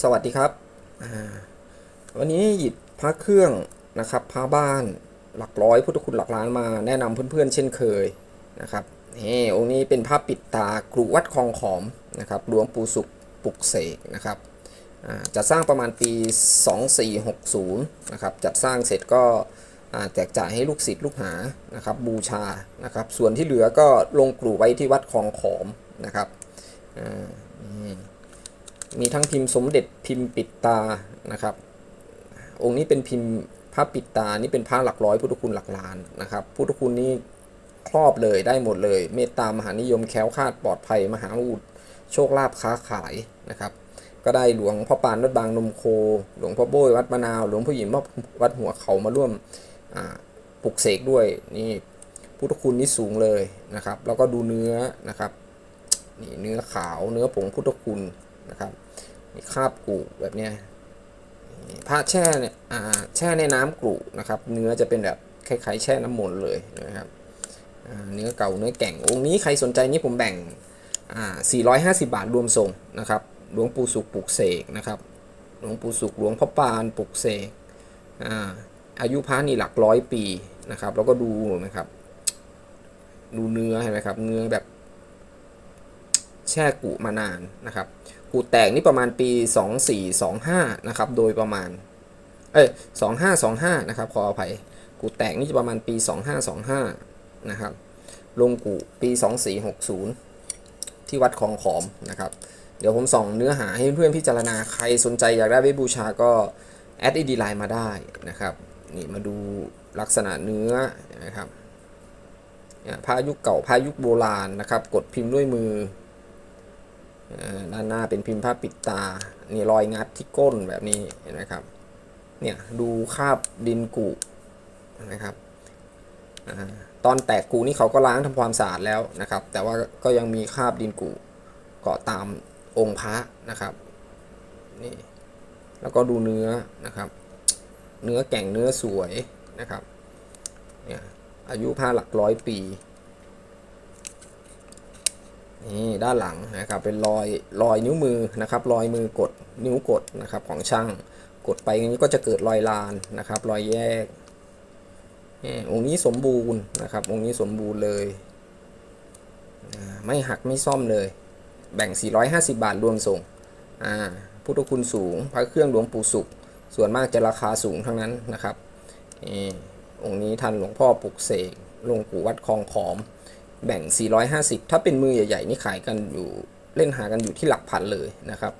สวัสดีครับ วันนี้หยิบพระเครื่องนะครับพระบ้านหลักร้อยพุทธคุณหลักล้านมาแนะนำเพื่อนๆ เช่นเคยนะครับนี่องค์นี้เป็นภาพปิดตากรุวัดคลองขอมนะครับหลวงปู่สุขปุกเสกนะครับจัดสร้างประมาณปี 2460นะครับจัดสร้างเสร็จก็แจกจ่ายให้ลูกศิษย์ลูกหานะครับบูชานะครับส่วนที่เหลือก็ลงกรุไว้ที่วัดคลองขอมนะครับอ่า มีทั้งพิมพ์สมเด็จพิมพ์ปิดตานะครับ องค์นี้เป็นพิมพ์พระปิดตานี่เป็นพระหลักร้อยพุทธคุณหลักล้านนะครับพุทธคุณนี่ครอบเลยได้หมดเลย เมตตามหานิยมแค้วคาดปลอดภัย มหาอุดโชคลาภค้าขายนะครับ ก็ได้หลวงพ่อปานวัดบางนมโค หลวงพ่อโบยวัดมะนาว หลวงพ่อหยิมวัดหัวเขามาร่วมปลุกเสกด้วยนี่พุทธคุณนี่สูงเลยนะครับ แล้วก็ดูเนื้อนะครับนี่เนื้อขาวเนื้อผงพุทธคุณ นะครับมีคราบกรุแบบเนี้ยผ้าแช่เนี่ยอ่าแช่ในน้ำกรุนะครับ เนื้อจะเป็นแบบคล้ายๆแช่น้ำมนต์เลยนะครับเนื้อเก่าเนื้อแก่งองค์นี้ใครสนใจนี่ผมแบ่งอ่า450 บาทรวมส่งนะครับหลวงปู่สุขปลุกเสกนะครับหลวงปู่สุขหลวงพ่อปานปลุกเสกอ่าอายุพระนี่หลักร้อยปีนะครับ แล้วก็ดูนะครับ ดูเนื้อเห็นไหมครับ เนื้อแบบ ช่กุมานานนะครับกุแตกนี่ประมาณปี 2425 นะครับ โดยประมาณ เอ้ย2525 นะครับ ขออภัยกุแตกนี่จะประมาณปี 2525 นะครับ ลงกุปี 2460 ที่วัดคลองขอมนะครับ เดี๋ยวผมส่องเนื้อหาให้เพื่อนๆพิจารณา ใครสนใจอยากได้ไว้บูชาก็แอดไอดีไลน์มาได้นะครับ นี่มาดูลักษณะเนื้อนะครับเนี่ยผ้ายุคเก่าผ้ายุคโบราณนะครับ กดพิมพ์ด้วยมือ ด้านหน้าเป็นพิมพ์ผ้าปิดตานี่รอยงัดที่ก้นแบบนี้เห็นไหมครับเนี่ยดูคาบดินกุนะครับอตอนแตกกูนี่เขาก็ล้างทำความสะอาดแล้วนะครับ แต่ว่าก็ยังมีคราบดินกุเกาะตามองค์พระนะครับนี่แล้วก็ดูเนื้อนะครับ เนื้อแก่งเนื้อสวยนะครับเนี่ยอายุผ้าหลักร้อยปี นี่ด้านหลังนะครับเป็นรอยรอยนิ้วมือนะครับรอยมือกดนิ้วกดนะครับของช่างกดไปอย่างนี้ก็จะเกิดรอยลานนะครับรอยแยกองค์นี้สมบูรณ์นะครับองค์นี้สมบูรณ์เลย ไม่หักไม่ซ่อมเลย แบ่ง 450 บาทรวมส่งพุทธคุณสูง พระเครื่องหลวงปู่สุข ส่วนมากจะราคาสูงทั้งนั้นนะครับองค์นี้ทันหลวงพ่อปลุกเสกหลวงปู่วัดคลองขอม แบ่ง 450 ถ้าเป็นมือใหญ่ ๆ นี่ขายกันอยู่เล่นหากันอยู่ที่หลักพันเลยนะครับ